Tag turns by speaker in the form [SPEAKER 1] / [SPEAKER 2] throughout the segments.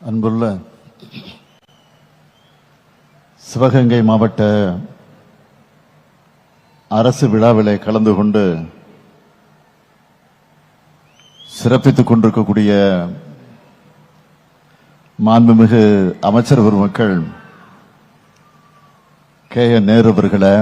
[SPEAKER 1] அன்புள்ள சிவகங்கை மாவட்ட அரசு விழாவிலே கலந்து கொண்டு சிறப்பித்துக் கொண்டிருக்கக்கூடிய மாண்புமிகு அமைச்சர் பெருமக்கள் கே என் நேரு அவர்களை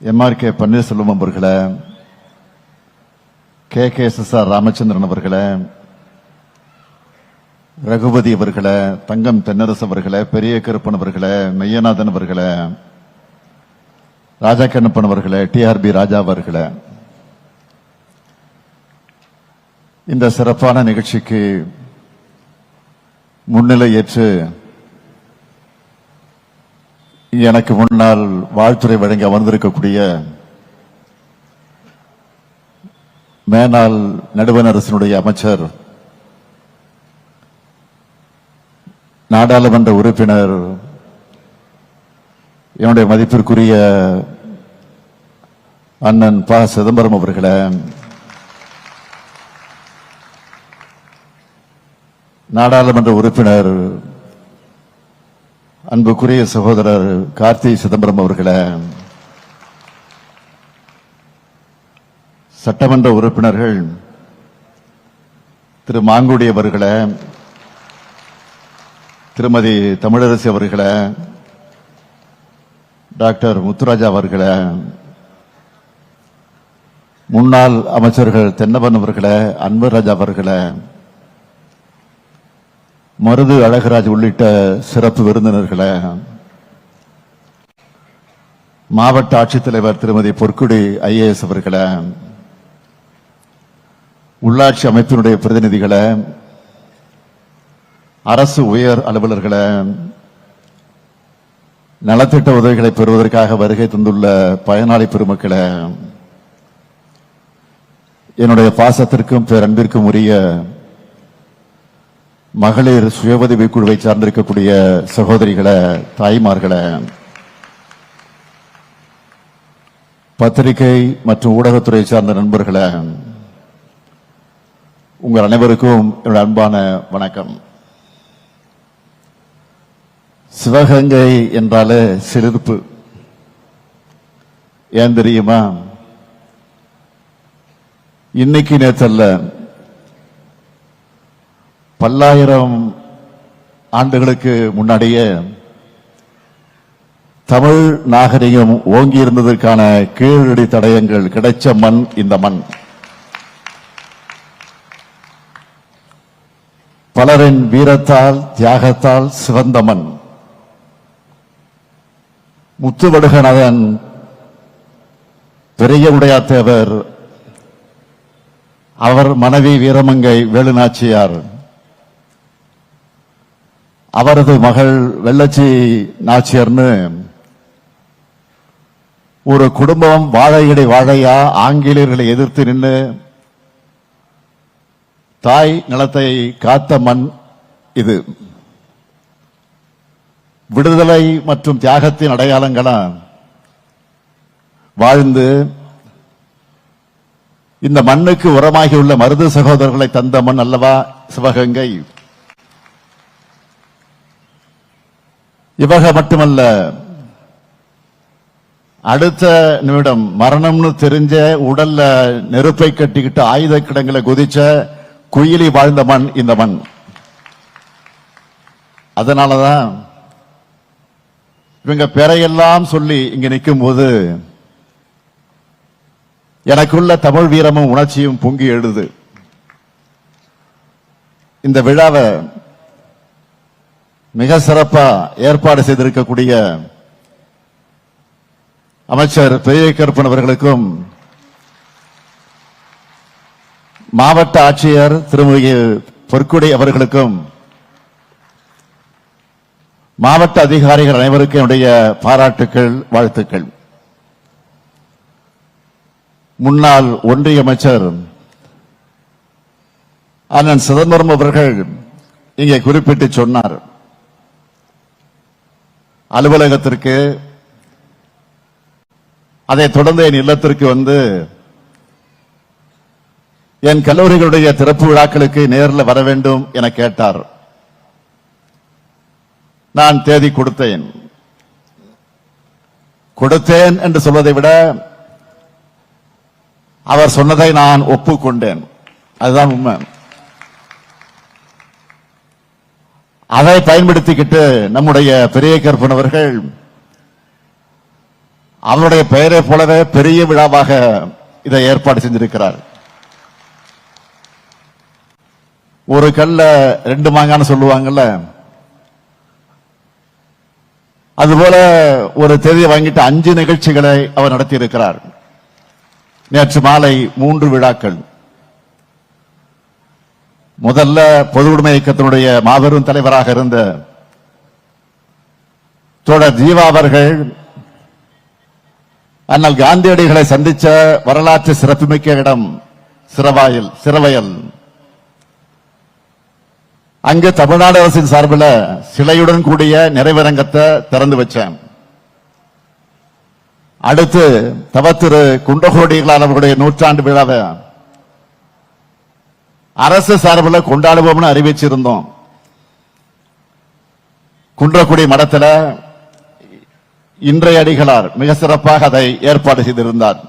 [SPEAKER 1] எம்ஆர் கே பன்னீர்செல்வம் அவர்களை K K S S R Ramachandran அவர்களை ரகுபதி அவர்களை தங்கம் தென்னரசு அவர்களை பெரிய கருப்பன் அவர்களை மெய்யநாதன் அவர்களை ராஜா கண்ணப்பன் அவர்களை டிஆர்பி ராஜா அவர்களை. இந்த சிறப்பான நிகழ்ச்சிக்கு முன்னிலை ஏற்று எனக்கு முன்னால் வாழ்த்துறை வழங்கி அமர்ந்திருக்கக்கூடிய மேனாள் நடுவண் அரசினுடைய அமைச்சர் நாடாளுமன்ற உறுப்பினர் என்னுடைய மதிப்பிற்குரிய அண்ணன் ப. சிதம்பரம் அவர்களை நாடாளுமன்ற உறுப்பினர் அன்புக்குரிய சகோதரர் கார்த்தி சிதம்பரம் அவர்களை சட்டமன்ற உறுப்பினர்கள் திரு. மாங்குடி அவர்களை திருமதி தமிழரசி அவர்களை டாக்டர் முத்துராஜா அவர்களை முன்னாள் அமைச்சர்கள் தென்னவன் அவர்களை அன்புராஜா அவர்களை மருது அழகராஜ் உள்ளிட்ட சிறப்பு விருந்தினர்களை மாவட்ட ஆட்சித்தலைவர் திருமதி பொற்குடி ஐஏஎஸ் அவர்களை உள்ளாட்சி அமைப்பினுடைய பிரதிநிதிகளை அரசு உயர் அலுவலர்களை நலத்திட்ட உதவிகளை பெறுவதற்காக வருகை தந்துள்ள பயனாளி பெருமக்களை என்னுடைய பாசத்திற்கும் பேரன்பிற்கும் உரிய மகளிர் சுய உதவி குழுவை சார்ந்திருக்கக்கூடிய சகோதரிகளை தாய்மார்களை பத்திரிகை மற்றும் ஊடகத்துறை சார்ந்த நண்பர்களை உங்கள் அனைவருக்கும் என்னுடைய அன்பான வணக்கம். சிவகங்கை என்றாலே சிலிர்ப்பு ஏன் தெரியுமா? இன்னைக்கு நேற்றல்ல பல்லாயிரம் ஆண்டுகளுக்கு முன்னாடியே தமிழ் நாகரிகம் ஓங்கி இருந்ததற்கான கீழடி தடயங்கள் கிடைச்ச மண் இந்த மண். பலரின் வீரத்தால் தியாகத்தால் சிவந்த மண். முத்துவடுகநாதன் பெரிய உடையாத்தேவர் அவர் மனைவி வீரமங்கை வேலுநாச்சியார் அவரது மகள் வெள்ளச்சி நாச்சியர்னு ஒரு குடும்பம் வாழையடை வாழையா ஆங்கிலேயர்களை எதிர்த்து நின்று தாய் நிலத்தை காத்த மண் இது. விடுதலை மற்றும் தியாகத்தின் அடையாளங்களா வாழ்ந்து இந்த மண்ணுக்கு உரமாகியுள்ள மருது சகோதரர்களை தந்த மண் அல்லவா சிவகங்கை? இவக மட்டுமல்ல அடுத்த நிமிடம் மரணம்னு தெரிஞ்ச உடல்ல நெருப்பை கட்டிக்கிட்டு ஆயுத கிடங்களை குதிச்ச குயிலி வாழ்ந்த மண் இந்த மண். அதனாலதான் இவங்க பெறையெல்லாம் சொல்லி இங்க நிற்கும் போது எனக்குள்ள தமிழ் வீரமும் உணர்ச்சியும் பொங்கி எழுது. இந்த விழாவை மிக சிறப்பா ஏற்பாடு செய்திருக்கக்கூடிய அமைச்சர் பெரிய கருப்பன் அவர்களுக்கும் மாவட்ட ஆட்சியர் திருமதி பொற்குடி அவர்களுக்கும் மாவட்ட அதிகாரிகள் அனைவருக்கும் என்னுடைய பாராட்டுக்கள் வாழ்த்துக்கள். முன்னாள் ஒன்றிய அமைச்சர் அண்ணன் சிதம்பரம் அவர்கள் இங்கே குறிப்பிட்டு சொன்னார். அலுவலகத்திற்கு அதை தொடர்ந்து என் இல்லத்திற்கு வந்து என் கல்லூரிகளுடைய திறப்பு விழாக்களுக்கு நேரில் வர வேண்டும் என கேட்டார். நான் தேதி கொடுத்தேன். கொடுத்தேன் என்று சொல்வதை விட அவர் சொன்னதை நான் ஒப்புக்கொண்டேன். அதுதான் உண்மை. அதை பயன்படுத்திக்கிட்டு நம்முடைய பெரிய கற்பன் அவர்கள் அவருடைய பெயரை போலவே பெரிய விழாவாக இதை ஏற்பாடு செஞ்சிருக்கிறார். ஒரு கல்ல ரெண்டு மாங்கான்னு சொல்லுவாங்கல்ல அதுபோல ஒரு தேதியை வாங்கிட்டு அஞ்சு நிகழ்ச்சிகளை அவர் நடத்தி இருக்கிறார் நேற்று மாலை மூன்று விழாக்கள். முதல்ல பொது உடைமை இயக்கத்தினுடைய மாபெரும் தலைவராக இருந்த தோழர் ஜீவா அவர்கள் அண்ணல் காந்தியடிகளை சந்திச்ச வரலாற்று சிறப்புமிக்க இடம் சிறவாயில் சிறவயல். அங்கு தமிழ்நாடு அரசின் சார்பில் சிலையுடன் கூடிய நிறைவரங்கத்தை திறந்து வச்சேன். அடுத்து தவத்திரு குண்டகோடிகளால் அவர்களுடைய நூற்றாண்டு விழாவை அரசு சார்பில் கொண்டாடுவோம்னு அறிவிச்சிருந்தோம். குன்றக்குடி மடத்துல இன்றைய அடிகளார் மிக சிறப்பாக அதை ஏற்பாடு செய்திருந்தார்.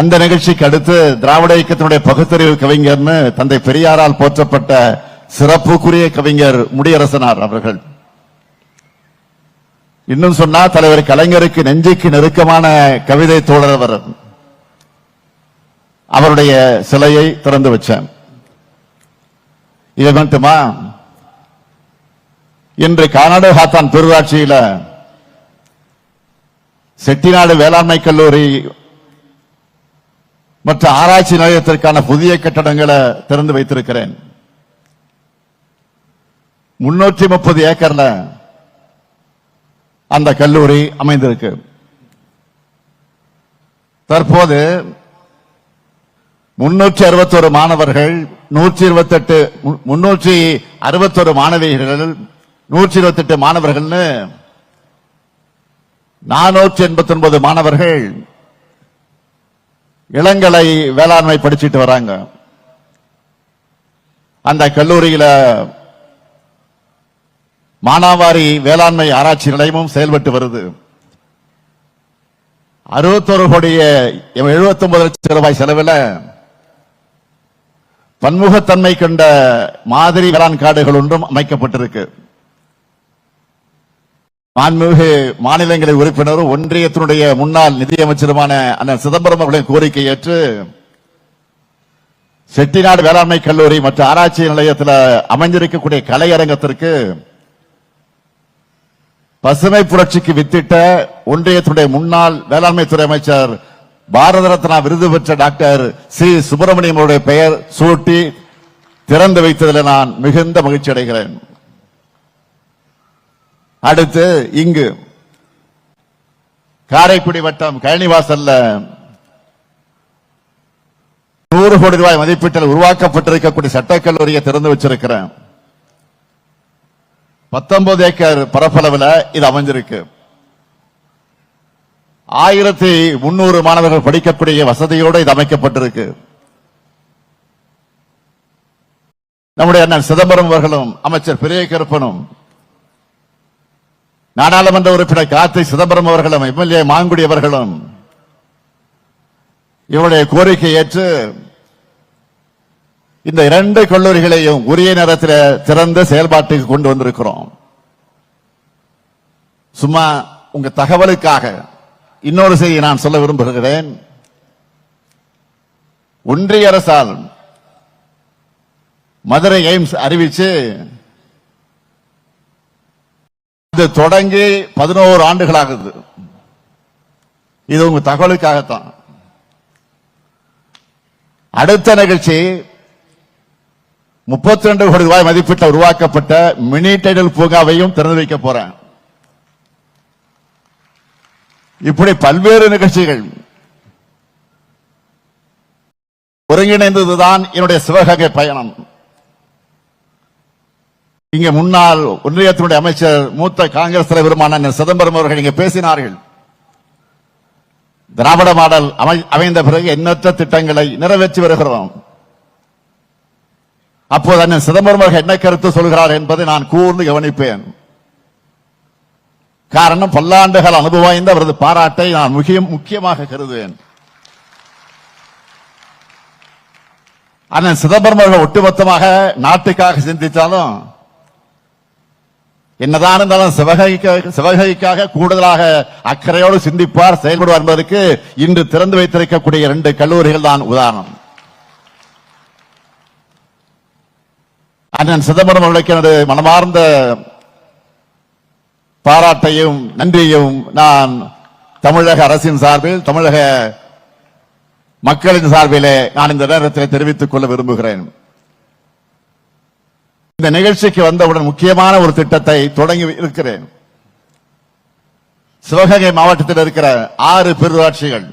[SPEAKER 1] அந்த நிகழ்ச்சிக்கு அடுத்து திராவிட இயக்கத்தினுடைய பகுத்தறிவு கவிஞர்னு தந்தை பெரியாரால் போற்றப்பட்ட சிறப்புக்குரிய கவிஞர் முடியரசனார் அவர்கள். இன்னும் சொன்னா தலைவர் கலைஞருக்கு நெஞ்சுக்கு நெருக்கமான கவிதை தோழர் அவர். அவருடைய சிலையை திறந்து வச்சேன் இது மட்டுமா? இன்று கானாடு பெருராட்சியில செட்டிநாடு வேளாண்மை கல்லூரி மற்ற ஆராய்ச்சி நிலையத்திற்கான புதிய கட்டடங்களை திறந்து வைத்திருக்கிறேன். முன்னூற்றி முப்பது ஏக்கர்ல அந்த கல்லூரி அமைந்திருக்கு. தற்போது முன்னூற்றி அறுபத்தொரு மாணவர்கள் நூற்றி இருபத்தி எட்டு முன்னூற்றி அறுபத்தொரு மாணவிகள் நூற்றி இருபத்தி எட்டு மாணவர்கள்னு நானூற்றி எண்பத்தி ஒன்பது மாணவர்கள் இளங்கலை வேளாண்மை படிச்சிட்டு வராங்க. அந்த கல்லூரியில மானாவாரி வேளாண்மை ஆராய்ச்சி நிலையமும் செயல்பட்டு வருது. அறுபத்தொரு கோடிய எழுபத்தி ஒன்பது லட்சம் ரூபாய் செலவில் பன்முகத்தன்மை கொண்ட மாதிரி வேளாண் காடுகள் ஒன்றும் அமைக்கப்பட்டிருக்கு. மாண்புமிகு மாநிலங்களின் உறுப்பினரும் ஒன்றியத்தினுடைய முன்னாள் நிதியமைச்சருமான அண்ணன் சிதம்பரம் அவர்களின் கோரிக்கை ஏற்று செட்டிநாடு வேளாண்மை கல்லூரி மற்றும் ஆராய்ச்சி நிலையத்தில் அமைந்திருக்கக்கூடிய கலையரங்கத்திற்கு பசுமை புரட்சிக்கு வித்திட்ட ஒன்றியத்துடைய முன்னாள் வேளாண்மை துறை அமைச்சர் பாரத ரத்னா விருது பெற்ற டாக்டர் சி சுப்பிரமணியம் அவருடைய பெயர் சூட்டி திறந்து வைத்ததில் நான் மிகுந்த மகிழ்ச்சி அடைகிறேன் அடுத்து இங்கு காரைக்குடி வட்டம் கழனிவாசல்ல நூறு கோடி ரூபாய் மதிப்பீட்டில் உருவாக்கப்பட்டிருக்கக்கூடிய சட்டக்கல்லூரியை திறந்து வச்சிருக்கிறேன் பத்தொன்பது ஏக்கர் பரப்பளவில் இது அமைஞ்சிருக்கு. ஆயிரத்தி முன்னூறு மாணவர்கள் படிக்கக்கூடிய வசதியோடு இது அமைக்கப்பட்டிருக்கு. நம்முடைய அண்ணன் சிதம்பரம் அவர்களும் அமைச்சர் பெரிய கருப்பனும் நாடாளுமன்ற உறுப்பினர் கார்த்தி சிதம்பரம் அவர்களும் எம்எல்ஏ மாங்குடி அவர்களும் இவருடைய கோரிக்கை ஏற்று இந்த இரண்டு கல்லூரிகளையும் உரிய நேரத்தில் திறந்து செயல்பாட்டுக்கு கொண்டு வந்திருக்கிறோம். சும்மா உங்க தகவலுக்காக இன்னொரு செய்தி நான் சொல்ல விரும்புகிறேன். ஒன்றிய அரசால் மதுரை எய்ம்ஸ் அறிவிச்சு இது தொடங்கி பதினோரு ஆண்டுகளாகுது. இது உங்க தகவலுக்காகத்தான். அடுத்த நிகழ்ச்சி முப்பத்தி ரெண்டு கோடி ரூபாய் மதிப்பீட்டில் உருவாக்கப்பட்ட மினி டைடல் பூங்காவையும் திறந்து வைக்க போறேன். இப்படி பல்வேறு நிகழ்ச்சிகள். ஒருங்கிணைந்ததுதான் என்னுடைய சிவகங்கை பயணம். இங்க முன்னாள் ஒன்றியத்தினுடைய அமைச்சர் மூத்த காங்கிரஸ் தலைவருமான சிதம்பரம் அவர்கள் இங்க பேசினார்கள். திராவிட மாடல் அமை- அமைந்த பிறகு எண்ணற்ற திட்டங்களை நிறைவேற்றி வருகிறோம். அப்போது அண்ணன் சிதம்பரம் அவர்கள் என்ன கருத்து சொல்கிறார் என்பதை நான் கூர்ந்து கவனிப்பேன். காரணம் பல்லாண்டுகள் அனுபவம் வாய்ந்த அவரது பாராட்டை நான் முக்கியம் முக்கியமாக கருதுவேன். அண்ணன் சிதம்பரம் அவர்கள் ஒட்டுமொத்தமாக நாட்டுக்காக சிந்தித்தாலும் என்னதான் இருந்தாலும் சிவகைக்காக சிவகைக்காக கூடுதலாக அக்கறையோடு சிந்திப்பார் செயல்படுவார் என்பதற்கு இன்று திறந்து வைத்திருக்கக்கூடிய இரண்டு கல்லூரிகள் தான் உதாரணம். அண்ணன் சிதம்பரம் அவர்களுக்கு எனது மனமார்ந்த பாராட்டையும் நன்றியையும் நான் தமிழக அரசின் சார்பில் தமிழக மக்களின் சார்பிலே நான் இந்த நேரத்தில் தெரிவித்துக் கொள்ள விரும்புகிறேன். இந்த நிகழ்ச்சிக்கு வந்தவுடன் முக்கியமான ஒரு திட்டத்தை தொடங்கி இருக்கிறேன். சிவகங்கை மாவட்டத்தில் இருக்கிற ஆறு பெருராட்சிகள்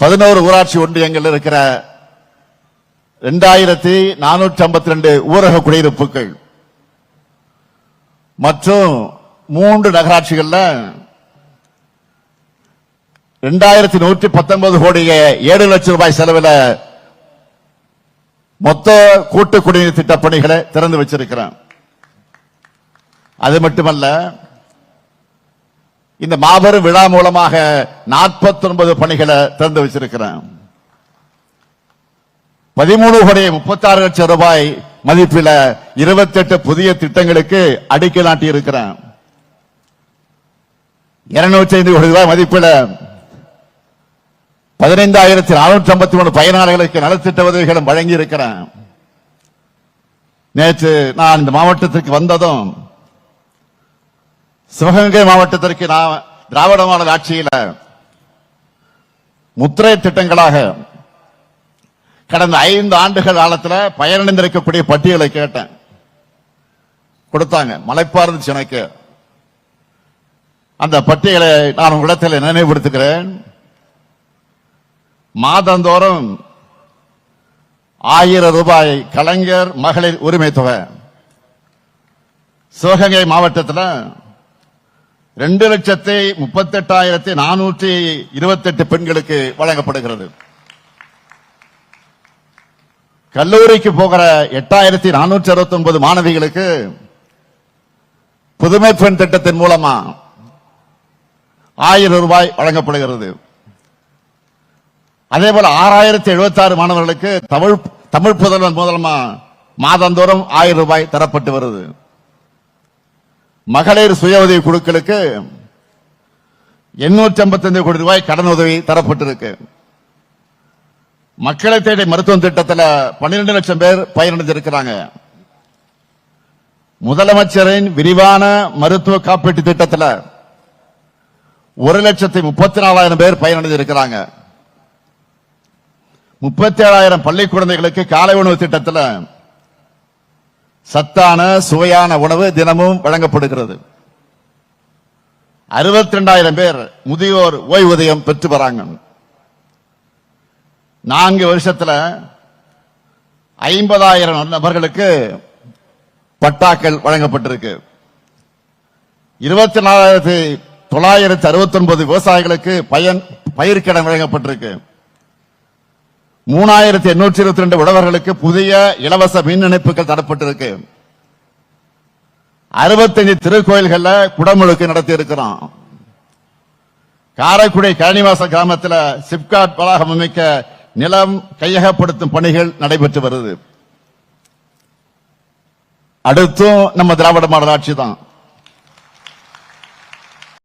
[SPEAKER 1] பதினோரு ஊராட்சி ஒன்றியங்கள் இருக்கிற இரண்டாயிரத்தி நானூற்றி ஐம்பத்தி ரெண்டு ஊரக குடியிருப்புகள் மற்றும் மூன்று நகராட்சிகள்ல இரண்டாயிரத்தி நூற்றி பத்தொன்பது கோடியே ஏழு லட்சம் ரூபாய் செலவில் மொத்த கூட்டு குடிநீர் திட்ட பணிகளை திறந்து வச்சிருக்கிறேன். அது மட்டுமல்ல இந்த மாபெரும் விழா மூலமாக 49 பணிகளை திறந்து வச்சிருக்கிறேன். பதிமூணு கோடி முப்பத்தாறு லட்சம் ரூபாய் மதிப்பில் 28 புதிய திட்டங்களுக்கு அடிக்கல் நாட்டி இருக்கிறேன் இருநூற்றி ஐந்து கோடி ரூபாய் மதிப்பில் பதினைந்தாயிரத்தி நானூற்றி ஐம்பத்தி மூணு பயனாளிகளுக்கு நலத்திட்ட உதவிகளும் வழங்கி இருக்கிறேன் நேற்று நான் இந்த மாவட்டத்திற்கு வந்ததும் சிவகங்கை மாவட்டத்திற்கு நான் திராவிட மாடல் ஆட்சியில முத்திரை திட்டங்களாக கடந்த ஐந்து ஆண்டுகள் காலத்துல பயனடைந்திருக்கக்கூடிய பட்டியலை கேட்டேன். கொடுத்தாங்க மலைப்பா இருந்துச்சு எனக்கு அந்த பட்டியலை நான் உங்களிடத்தில் நினைவுபடுத்துகிறேன். மாதந்தோறும் ஆயிரம் ரூபாய் கலைஞர் மகளிர் உரிமை தொகை. சிவகங்கை மாவட்டத்தில் ரெண்டு லட்சத்தி முப்பத்தி எட்டாயிரத்தி நானூற்றி இருபத்தி எட்டு பெண்களுக்கு வழங்கப்படுகிறது. கல்லூரிக்கு போகிற எட்டாயிரத்தி நானூற்றி அறுபத்தி ஒன்பது மாணவிகளுக்கு புதுமை பெண் திட்டத்தின் மூலமா ஆயிரம் ரூபாய் வழங்கப்படுகிறது. அதே போல ஆறாயிரத்தி எழுபத்தி ஆறு மாணவர்களுக்கு தமிழ் தமிழ் புதல்வன் மூலமா மாதந்தோறும் ஆயிரம் ரூபாய் தரப்பட்டு வருது. மகளிர் சுய உதவி குழுக்களுக்கு எண்ணூற்றி ஐம்பத்தி கோடி ரூபாய் கடன் உதவி தரப்பட்டிருக்கு. மக்களை தேடி மருத்துவம் திட்டத்தில் 12 லட்சம் பேர் பயனடைஞ்சிருக்கிறாங்க. முதலமைச்சரின் விரிவான மருத்துவ காப்பீட்டு திட்டத்தில் ஒரு லட்சத்தி முப்பத்தி நாலாயிரம் பேர் பயனடைஞ்சிருக்கிறாங்க. முப்பத்தி ஏழாயிரம் பள்ளி குழந்தைகளுக்கு காலை உணவு திட்டத்தில் சத்தான சுவையான உணவு தினமும் வழங்கப்படுகிறது. அறுபத்தி ரெண்டாயிரம் பேர் முதியோர் ஓய்வூதியம் பெற்று வராங்க. நான்கு வருஷத்துல ஐம்பதாயிரம் நபர்களுக்கு பட்டாக்கள் வழங்கப்பட்டிருக்கு. இருபத்தி நாலாயிரத்தி தொள்ளாயிரத்தி அறுபத்தி ஒன்பது விவசாயிகளுக்கு பயன் பயிர்க்கடன் வழங்கப்பட்டிருக்கு. மூணாயிரத்தி எண்ணூற்றி இருபத்தி ரெண்டு உழவர்களுக்கு புதிய இலவச மின் இணைப்புகள் தரப்பட்டிருக்கு. அறுபத்தஞ்சு திருக்கோயில்கள்ல குடமுழுக்கு நடத்தி இருக்கிறோம் காரைக்குடி கழனிவாச கிராமத்தில் சிப்காட் வளாகம் அமைக்க நிலம் கையகப்படுத்தும் பணிகள் நடைபெற்று வருது. அடுத்தும் நம்ம திராவிட மாடல் ஆட்சி தான்.